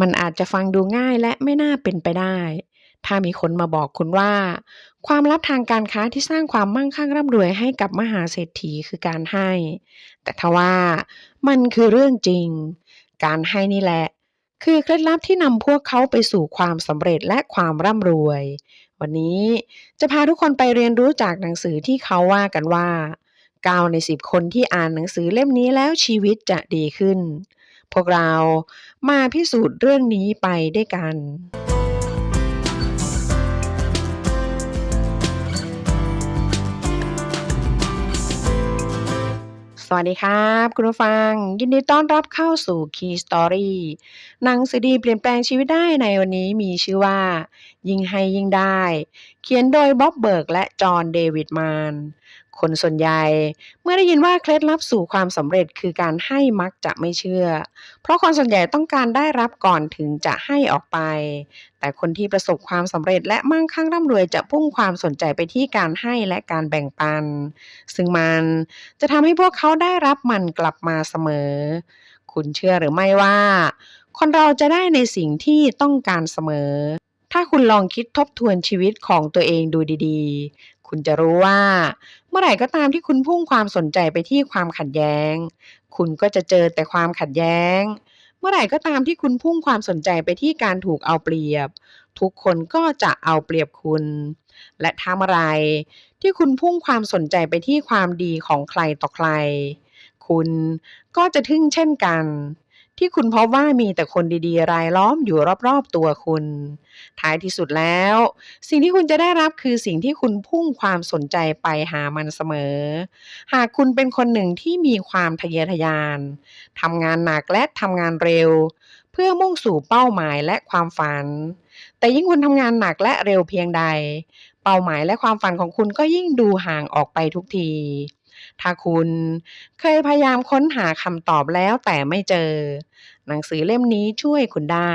มันอาจจะฟังดูง่ายและไม่น่าเป็นไปได้ ถ้ามีคนมาบอกคุณว่า ความลับทางการค้าที่สร้างความมั่งคั่งร่ำรวยให้กับมหาเศรษฐีคือการให้ แต่ทว่ามันคือเรื่องจริง การให้นี่แหละ คือเคล็ดลับที่นำพวกเขาไปสู่ความสำเร็จและความร่ำรวย วันนี้จะพาทุกคนไปเรียนรู้จากหนังสือที่เขาว่ากันว่า9ใน10 คนที่อ่านหนังสือเล่มนี้แล้วชีวิตจะดีขึ้น พวกเรามาพิสูจน์เรื่องนี้ไปด้วยกันสวัสดีครับ คุณผู้ฟัง ยินดีต้อนรับเข้าสู่ Key Story หนังสือดีเปลี่ยนแปลงชีวิตได้ในวันนี้มีชื่อว่า ยิ่งให้ยิ่งได้ เขียนโดยบ๊อบเบิร์กและจอห์นเดวิดมาน คนส่วนใหญ่ เมื่อได้ยินว่าเคล็ดลับสู่ความสำเร็จคือการให้มักจะไม่เชื่อ เพราะคนส่วนใหญ่ต้องการได้รับก่อนถึงจะให้ออกไป แต่คนที่ประสบความสำเร็จและมั่งคั่งร่ำรวยจะพุ่งความสนใจไปที่การให้และการแบ่งปัน ซึ่งมันจะทำให้พวกเขาได้รับมันกลับมาเสมอ คุณเชื่อหรือไม่ว่า คนเราจะได้ในสิ่งที่ต้องการเสมอ ถ้าคุณลองคิดทบทวนชีวิตของตัวเองดูดีๆ คุณจะรู้ว่า มื่อไหร่ก็ตามที่คุณพุ่งความสนใจไปที่ความขัดแย้ง คุณก็จะเจอแต่ความขัดแย้ง เมื่อไหร่ก็ตามที่คุณพุ่งความสนใจไปที่การถูกเอาเปรียบ ทุกคนก็จะเอาเปรียบคุณ และถ้าเมื่อไร ที่คุณพุ่งความสนใจไปที่ความดีของใครต่อใคร คุณก็จะทึ่งเช่นกัน ที่คุณพบว่ามีแต่คนดีๆ รายล้อมอยู่รอบๆตัวคุณ ท้ายที่สุดแล้ว สิ่งที่คุณจะได้รับคือสิ่งที่คุณพุ่งความสนใจไปหามันเสมอ หากคุณเป็นคนหนึ่งที่มีความทะเยอทะยานทำงานหนักและทำงานเร็ว เพื่อมุ่งสู่เป้าหมายและความฝัน แต่ยิ่งคุณทำงานหนักและเร็วเพียงใด เป้าหมายและความฝันของคุณก็ยิ่งดูห่างออกไปทุกที ถ้าคุณเคยพยายามค้นหาคำตอบแล้วแต่ไม่เจอ หนังสือเล่มนี้ช่วยคุณได้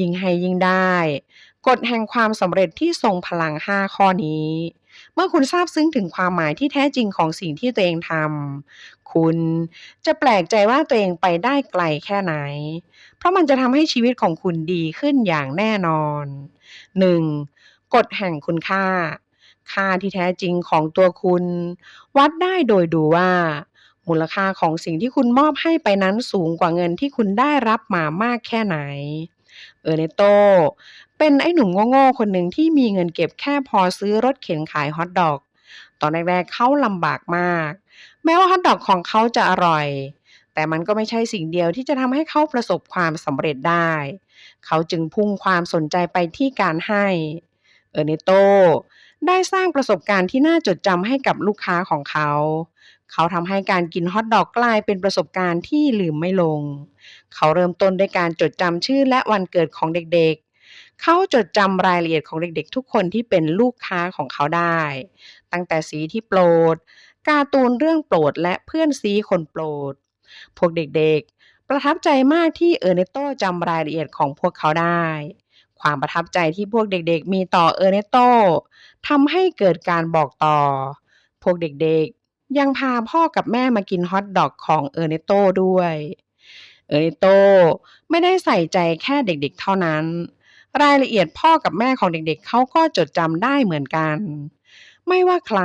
ยิ่งให้ยิ่งได้ กฎแห่งความสำเร็จที่ทรงพลัง 5 ข้อนี้ เมื่อคุณทราบซึ้งถึงความหมายที่แท้จริงของสิ่งที่ตัวเองทำคุณจะแปลกใจว่าตัวเองไปได้ไกลแค่ไหน เพราะมันจะทำให้ชีวิตของคุณดีขึ้นอย่างแน่นอน 1. กฎแห่งคุณค่า ค่าที่แท้จริงของตัวคุณ วัดได้โดยดูว่า มูลค่าของสิ่งที่คุณมอบให้ไปนั้นสูงกว่าเงินที่คุณได้รับมามากแค่ไหน เออเนโต เป็นไอ้หนุ่มโง่ๆคนหนึ่งที่มีเงินเก็บแค่พอซื้อรถเข็นขายฮอทดอก ตอนแรกๆเขาลำบากมาก แม้ว่าฮอทดอกของเขาจะอร่อย แต่มันก็ไม่ใช่สิ่งเดียวที่จะทำให้เขาประสบความสำเร็จได้ เขาจึงพุ่งความสนใจไปที่การให้ เออเนโต ได้สร้างประสบการณ์ที่น่าจดจำให้กับลูกค้าของเขา เขาทำให้การกินฮอทดอกกลายเป็นประสบการณ์ที่ลืมไม่ลง เขาเริ่มต้นด้วยการจดจำชื่อและวันเกิดของเด็กๆ เขาจดจำรายละเอียดของเด็กๆ ทุกคนที่เป็นลูกค้าของเขาได้ ตั้งแต่สีที่โปรด การ์ตูนเรื่องโปรดและเพื่อนซีคนโปรด พวกเด็กๆ ประทับใจมากที่เออร์เนโตจำรายละเอียดของพวกเขาได้ ความประทับใจที่พวกเด็กๆ มีต่อเออร์เนโตทำให้เกิดการบอกต่อ พวกเด็กๆ ยังพาพ่อกับแม่มากินฮอทดอกของเออร์เนโตด้วย เออร์เนโตไม่ได้ใส่ใจแค่เด็กๆ เท่านั้น รายละเอียดพ่อกับแม่ของเด็กๆ เขาก็จดจำได้เหมือนกัน ไม่ว่าใคร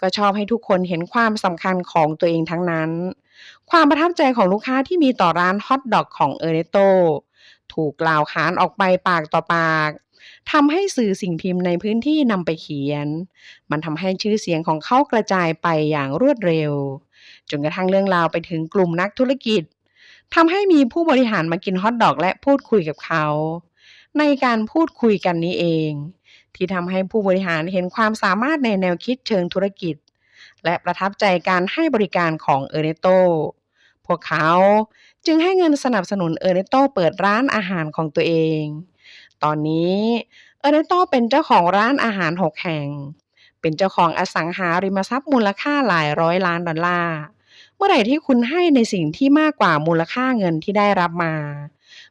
ก็ชอบให้ทุกคนเห็นความสำคัญของตัวเองทั้งนั้น ความประทับใจของลูกค้าที่มีต่อร้านฮอทดอกของเออร์เนโต ถูกกล่าวขานออกไปปากต่อปากทำให้สื่อสิ่งพิมพ์ในพื้นที่นำไปเขียน มันทำให้ชื่อเสียงของเขากระจายไปอย่างรวดเร็ว จนกระทั่งเรื่องราวไปถึงกลุ่มนักธุรกิจทำให้มีผู้บริหารมากินฮอทดอกและพูดคุยกับเขา ในการพูดคุยกันนี้เอง ที่ทำให้ผู้บริหารเห็นความสามารถในแนวคิดเชิงธุรกิจ และประทับใจการให้บริการของเออร์เนโต พวกเขา จึงให้เงินสนับสนุนเออร์เนโตเปิดร้านอาหารของตัวเอง ตอนนี้เออร์เนโตเป็นเจ้าของร้านอาหารหกแห่ง เป็นเจ้าของอสังหาริมทรัพย์มูลค่าหลายร้อยล้านดอลลาร์ เมื่อไหร่ที่คุณให้ในสิ่งที่มากกว่ามูลค่าเงินที่ได้รับมา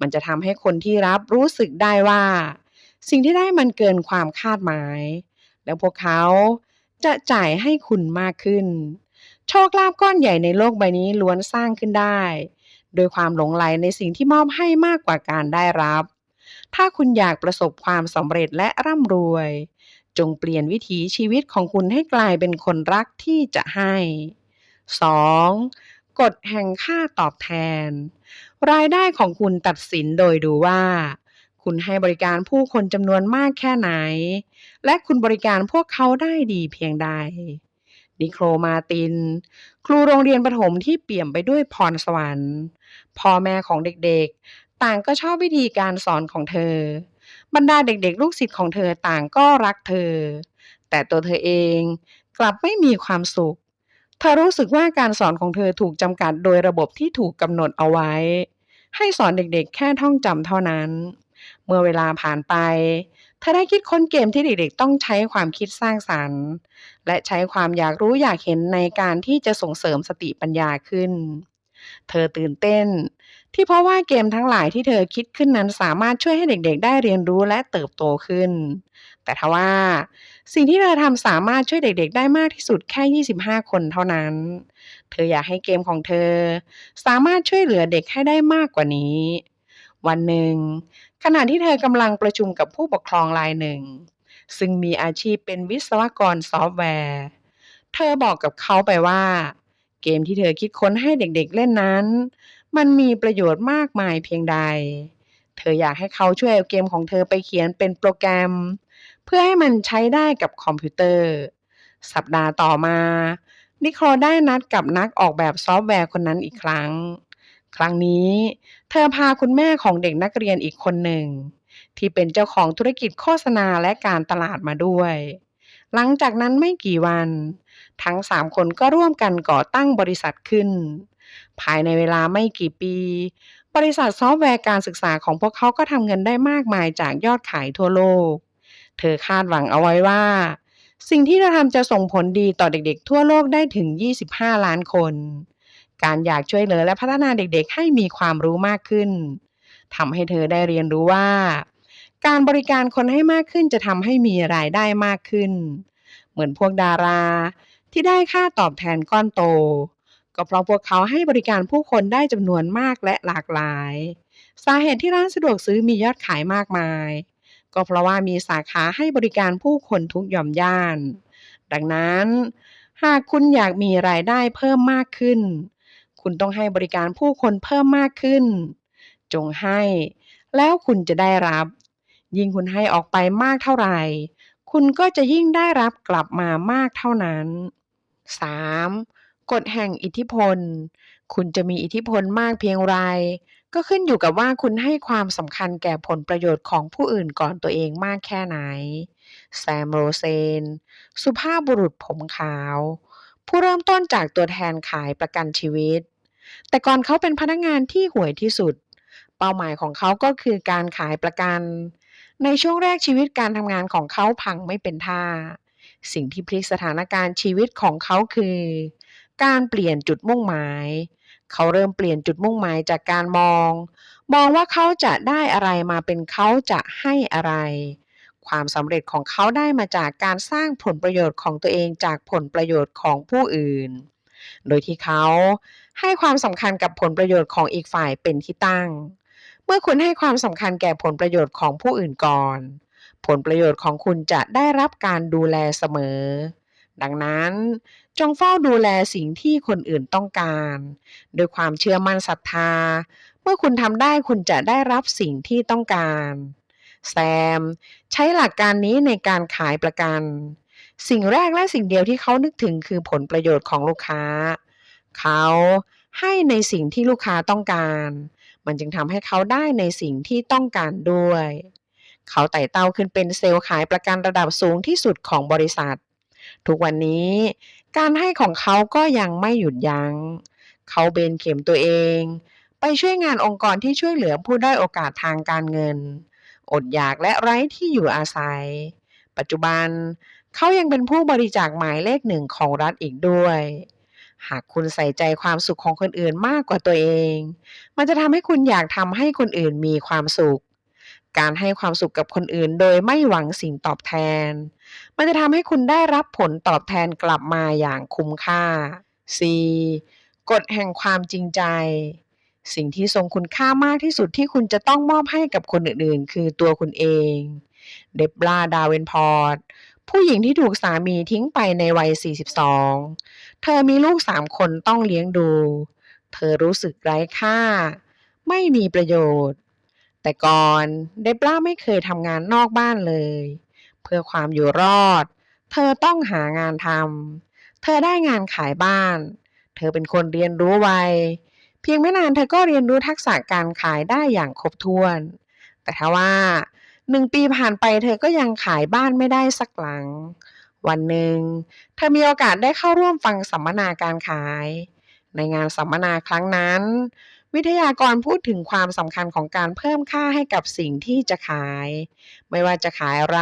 มันจะทำให้คนที่รับรู้สึกได้ว่า สิ่งที่ได้มันเกินความคาดหมาย แล้วพวกเขาจะจ่ายให้คุณมากขึ้น โชคลาภก้อนใหญ่ในโลกใบนี้ล้วนสร้างขึ้นได้ โดยความหลงใหลในสิ่งที่มอบให้มากกว่าการได้รับ ถ้าคุณอยากประสบความสำเร็จและร่ำรวย จงเปลี่ยนวิถีชีวิตของคุณให้กลายเป็นคนรักที่จะให้ 2. กฎแห่งค่าตอบแทน รายได้ของคุณตัดสินโดยดูว่า คุณให้บริการผู้คนจำนวนมากแค่ไหน และคุณบริการพวกเขาได้ดีเพียงใด นิโคลมาติน ครูโรงเรียนประถมที่เปี่ยมไปด้วยพรสวรรค์พ่อแม่ของเด็กๆ ต่างก็ชอบวิธีการสอนของเธอ บรรดาเด็กๆ ลูกศิษย์ของเธอต่างก็รักเธอ แต่ตัวเธอเองกลับไม่มีความสุข เธอรู้สึกว่าการสอนของเธอถูกจำกัดโดยระบบที่ถูกกำหนดเอาไว้ ให้สอนเด็กๆ แค่ท่องจำเท่านั้น เมื่อเวลาผ่านไปเธอได้คิดค้นเกมที่เด็กๆต้องใช้ความคิดสร้างสรรค์ และใช้ความอยากรู้อยากเห็นในการที่จะส่งเสริมสติปัญญาขึ้น เธอตื่นเต้น ที่เพราะว่าเกมทั้งหลายที่เธอคิดขึ้นนั้นสามารถช่วยให้เด็กๆ ได้เรียนรู้และเติบโตขึ้น แต่ทว่า สิ่งที่เธอทำสามารถช่วยเด็กๆ ได้มากที่สุดแค่ 25 คนเท่านั้น เธออยากให้เกมของเธอ สามารถช่วยเหลือเด็กให้ได้มากกว่านี้ วันหนึ่ง ขณะที่เธอกำลังประชุมกับผู้ปกครองรายหนึ่ง ซึ่งมีอาชีพเป็นวิศวกรซอฟต์แวร์ เธอบอกกับเขาไปว่า เกมที่เธอคิดค้นให้เด็กๆเล่นนั้น มันมีประโยชน์มากมายเพียงใด เธออยากให้เขาช่วยเอาเกมของเธอไปเขียนเป็นโปรแกรม เพื่อให้มันใช้ได้กับคอมพิวเตอร์ สัปดาห์ต่อมานิโคลได้นัดกับนักออกแบบซอฟต์แวร์คนนั้นอีกครั้ง ครั้งนี้ เธอพาคุณแม่ของเด็กนักเรียนอีกคนหนึ่ง ที่เป็นเจ้าของธุรกิจโฆษณาและการตลาดมาด้วย หลังจากนั้นไม่กี่วัน ทั้งสามคนก็ร่วมกันก่อตั้งบริษัทขึ้น ภายในเวลาไม่กี่ปี บริษัทซอฟต์แวร์การศึกษาของพวกเขาก็ทำเงินได้มากมายจากยอดขายทั่วโลก เธอคาดหวังเอาไว้ว่า สิ่งที่เธอทำจะส่งผลดีต่อเด็กๆ ทั่วโลกได้ถึง 25 ล้านคน การอยากช่วยเหลือและพัฒนาเด็กๆ ให้มีความรู้มากขึ้นทำให้เธอได้เรียนรู้ว่า การบริการคนให้มากขึ้นจะทำให้มีรายได้มากขึ้น เหมือนพวกดารา ที่ได้ค่าตอบแทนก้อนโต ก็เพราะพวกเขาให้บริการผู้คนได้จำนวนมากและหลากหลาย สาเหตุที่ร้านสะดวกซื้อมียอดขายมากมาย ก็เพราะว่ามีสาขาให้บริการผู้คนทุกหย่อมย่าน ดังนั้น หากคุณอยากมีรายได้เพิ่มมากขึ้น คุณต้องให้บริการผู้คนเพิ่มมากขึ้น จงให้ แล้วคุณจะได้รับ ยิ่งคุณให้ออกไปมากเท่าไหร่ คุณก็จะยิ่งได้รับกลับมามากเท่านั้น 3. กฎแห่งอิทธิพล คุณจะมีอิทธิพลมากเพียงไร ก็ขึ้นอยู่กับว่าคุณให้ความสำคัญแก่ผลประโยชน์ของผู้อื่นก่อนตัวเองมากแค่ไหน แซมโรเซน สุภาพบุรุษผมขาว ผู้เริ่มต้นจากตัวแทนขายประกันชีวิต แต่ก่อนเขาเป็นพนักงานที่ห่วยที่สุด เป้าหมายของเขาก็คือการขายประกัน ในช่วงแรกชีวิตการทำงานของเขาพังไม่เป็นท่า สิ่งที่พลิกสถานการณ์ชีวิตของเขาคือ การเปลี่ยนจุดมุ่งหมาย เขาเริ่มเปลี่ยนจุดมุ่งหมายจากการมอง มองว่าเขาจะได้อะไรมาเป็นเขาจะให้อะไร ความสำเร็จของเขาได้มาจากการสร้างผลประโยชน์ของตัวเองจากผลประโยชน์ของผู้อื่น โดยที่เขาให้ความสำคัญกับผลประโยชน์ของอีกฝ่ายเป็นที่ตั้ง เมื่อคุณให้ความสำคัญแก่ผลประโยชน์ของผู้อื่นก่อน ผลประโยชน์ของคุณจะได้รับการดูแลเสมอ ดังนั้นจงเฝ้าดูแลสิ่งที่คนอื่นต้องการโดยความเชื่อมั่นศรัทธา เมื่อคุณทำได้คุณจะได้รับสิ่งที่ต้องการ แซม ใช้หลักการนี้ในการขายประกัน สิ่งแรกและสิ่งเดียวที่เขานึกถึงคือผลประโยชน์ของลูกค้า เขาให้ในสิ่งที่ลูกค้าต้องการ มันจึงทำให้เขาได้ในสิ่งที่ต้องการด้วย เขาไต่เต้าขึ้นเป็นเซลล์ขายประกันระดับสูงที่สุดของบริษัท ทุกวันนี้การให้ของเขาก็ยังไม่หยุดยัง้ง เขาเบนเข็มตัวเอง ไปช่วยงานองค์กรที่ช่วยเหลือผู้ด้อยโอกาสทางการเงิน อดอยากและไร้ที่อยู่อาศัย ปัจจุบันเขายังเป็นผู้บริจาคหมายเลขหนึ่งของรัฐอีกด้วย หากคุณใส่ใจความสุขของคนอื่นมากกว่าตัวเอง มันจะทำให้คุณอยากทำให้คนอื่นมีความสุข การให้ความสุขกับคนอื่นโดยไม่หวังสิ่งตอบแทน มันจะทำให้คุณได้รับผลตอบแทนกลับมาอย่างคุ้มค่า 4. กฎแห่งความจริงใจ สิ่งที่ทรงคุณค่ามากที่สุดที่คุณจะต้องมอบให้กับคนอื่นๆ คือตัวคุณเอง เดบราดาเวนพอร์ตผู้หญิงที่ถูกสามีทิ้งไปในวัย 42 เธอมีลูกสามคนต้องเลี้ยงดู เธอรู้สึกไร้ค่า ไม่มีประโยชน์ แต่ก่อนเดบราไม่เคยทำงานนอกบ้านเลย เพื่อความอยู่รอด เธอต้องหางานทำเธอได้งานขายบ้าน เธอเป็นคนเรียนรู้ไว เพียงไม่นานเธอก็เรียนรู้ทักษะการขายได้อย่างครบถ้วน แต่ถ้าว่าหนึ่งปีผ่านไปเธอก็ยังขายบ้านไม่ได้สักหลัง วันหนึ่งเธอมีโอกาสได้เข้าร่วมฟังสัมมนาการขาย ในงานสัมมนาครั้งนั้น วิทยากรพูดถึงความสำคัญของการเพิ่มค่าให้กับสิ่งที่จะขาย ไม่ว่าจะขายอะไร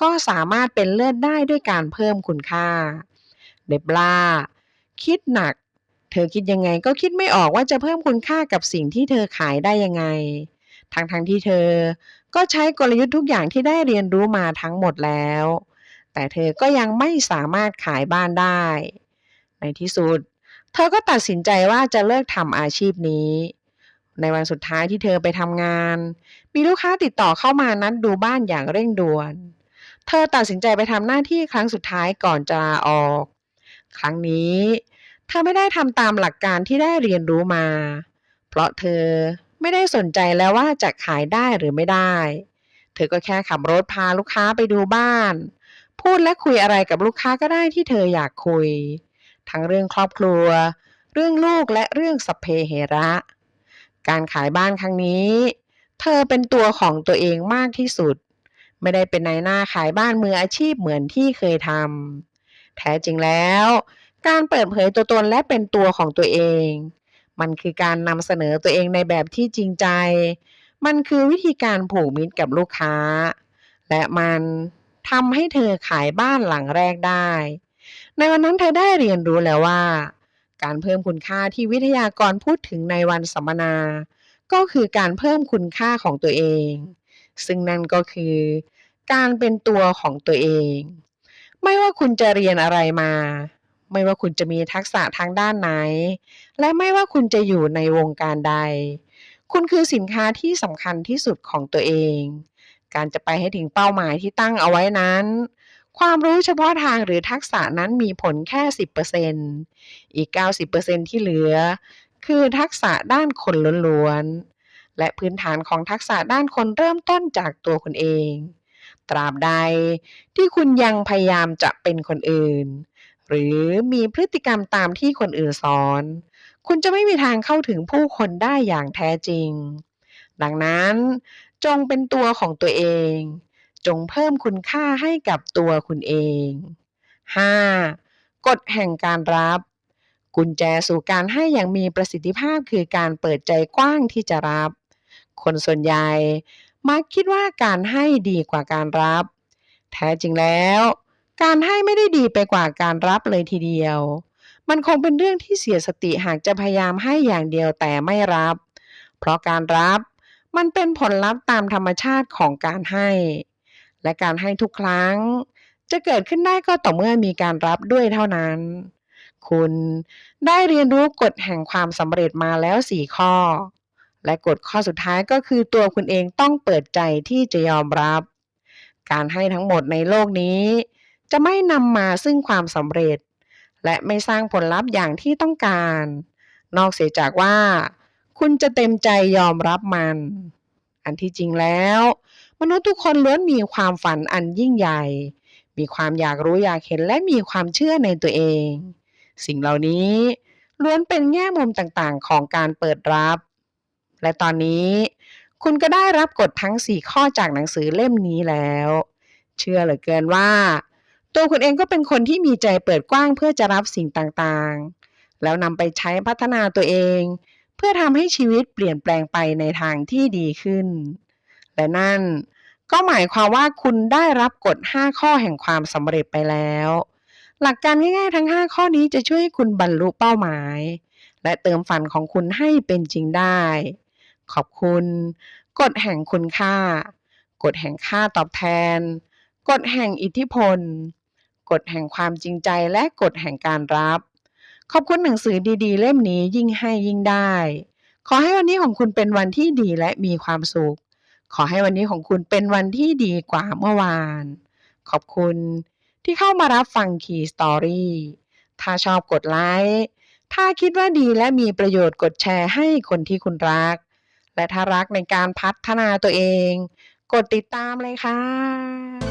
ก็สามารถเป็นเลิศได้ด้วยการเพิ่มคุณค่า เดบราคิดหนัก เธอคิดยังไงก็คิดไม่ออกว่าจะเพิ่มคุณค่ากับสิ่งที่เธอขายได้ยังไง ทั้งๆทที่เธอก็ใช้กลยุทธ์ทุกอย่างที่ได้เรียนรู้มาทั้งหมดแล้ว แต่เธอก็ยังไม่สามารถขายบ้านได้ ในที่สุด เธอก็ตัดสินใจว่าจะเลิกทำอาชีพนี้ ในวันสุดท้ายที่เธอไปทำงาน มีลูกค้าติดต่อเข้ามานัดดูบ้านอย่างเร่งด่วน เธอตัดสินใจไปทำหน้าที่ครั้งสุดท้ายก่อนจะลาออก ครั้งนี้ เธอไม่ได้ทำตามหลักการที่ได้เรียนรู้มา เพราะเธอไม่ได้สนใจแล้วว่าจะขายได้หรือไม่ได้ เธอก็แค่ขับรถพาลูกค้าไปดูบ้าน พูดและคุยอะไรกับลูกค้าก็ได้ที่เธออยากคุย ทั้งเรื่องครอบครัว เรื่องลูกและเรื่องสัพเพเหระ การขายบ้านครั้งนี้ เธอเป็นตัวของตัวเองมากที่สุด ไม่ได้เป็นนายหน้าขายบ้านมืออาชีพเหมือนที่เคยทำแท้จริงแล้ว การเปิดเผยตัวตนและเป็นตัวของตัวเอง มันคือการนำเสนอตัวเองในแบบที่จริงใจ มันคือวิธีการผูกมิตรกับลูกค้า และมันทำให้เธอขายบ้านหลังแรกได้ ในวันนั้นเธอได้เรียนรู้แล้วว่า การเพิ่มคุณค่าที่วิทยากรพูดถึงในวันสัมมนา ก็คือการเพิ่มคุณค่าของตัวเอง ซึ่งนั่นก็คือ การเป็นตัวของตัวเอง ไม่ว่าคุณจะเรียนอะไรมา ไม่ว่าคุณจะมีทักษะทางด้านไหน และไม่ว่าคุณจะอยู่ในวงการใด คุณคือสินค้าที่สำคัญที่สุดของตัวเอง การจะไปให้ถึงเป้าหมายที่ตั้งเอาไว้นั้น ความรู้เฉพาะทางหรือทักษะนั้นมีผลแค่ 10%อีก 90%ที่เหลือ คือทักษะด้านคนล้วนๆ และพื้นฐานของทักษะด้านคนเริ่มต้นจากตัวคุณเอง ตราบใดที่คุณยังพยายามจะเป็นคนอื่น หรือมีพฤติกรรมตามที่คนอื่นสอน คุณจะไม่มีทางเข้าถึงผู้คนได้อย่างแท้จริง ดังนั้น จงเป็นตัวของตัวเอง จงเพิ่มคุณค่าให้กับตัวคุณเอง 5. กฎแห่งการรับ กุญแจสู่การให้อย่างมีประสิทธิภาพคือการเปิดใจกว้างที่จะรับ คนส่วนใหญ่มักคิดว่าการให้ดีกว่าการรับ แท้จริงแล้ว การให้ไม่ได้ดีไปกว่าการรับเลยทีเดียว มันคงเป็นเรื่องที่เสียสติหากจะพยายามให้อย่างเดียวแต่ไม่รับ เพราะการรับมันเป็นผลลัพธ์ตามธรรมชาติของการให้ และการให้ทุกครั้ง จะเกิดขึ้นได้ก็ต่อเมื่อมีการรับด้วยเท่านั้น คุณได้เรียนรู้กฎแห่งความสำเร็จมาแล้ว4ข้อ และกฎข้อสุดท้ายก็คือตัวคุณเองต้องเปิดใจที่จะยอมรับ การให้ทั้งหมดในโลกนี้ จะไม่นำมาซึ่งความสำเร็จ และไม่สร้างผลลัพธ์อย่างที่ต้องการ นอกเสียจากว่า คุณจะเต็มใจยอมรับมัน อันที่จริงแล้ว มนุษย์ทุกคนล้วนมีความฝันอันยิ่งใหญ่ มีความอยากรู้อยากเห็นและมีความเชื่อในตัวเอง สิ่งเหล่านี้ล้วนเป็นแง่มุมต่างๆ ของการเปิดรับ และตอนนี้คุณก็ได้รับกฎทั้ง 4 ข้อจากหนังสือเล่มนี้แล้ว เชื่อเหลือเกินว่า ตัวคุณเองก็เป็นคนที่มีใจเปิดกว้างเพื่อจะรับสิ่งต่างๆ แล้วนำไปใช้พัฒนาตัวเอง เพื่อทำให้ชีวิตเปลี่ยนแปลงไปในทางที่ดีขึ้น และนั่นก็หมายความว่าคุณได้รับกฎ 5 ข้อแห่งความสำเร็จไปแล้ว หลักการง่ายๆ ทั้ง 5 ข้อนี้จะช่วยให้คุณบรรลุเป้าหมาย และเติมฝันของคุณให้เป็นจริงได้ ขอบคุณ กฎแห่งคุณค่า กฎแห่งค่าตอบแทน กฎแห่งอิทธิพล กฎแห่งความจริงใจและกฎแห่งการรับ ขอบคุณหนังสือดีๆ เล่มนี้ยิ่งให้ยิ่งได้ ขอให้วันนี้ของคุณเป็นวันที่ดีและมีความสุข ขอให้วันนี้ของคุณเป็นวันที่ดีกว่าเมื่อวาน ขอบคุณที่เข้ามารับฟัง Key Story ถ้าชอบกดไลค์ถ้าคิดว่าดีและมีประโยชน์กดแชร์ให้คนที่คุณรัก และถ้ารักในการพัฒนาตัวเอง กดติดตามเลยค่ะ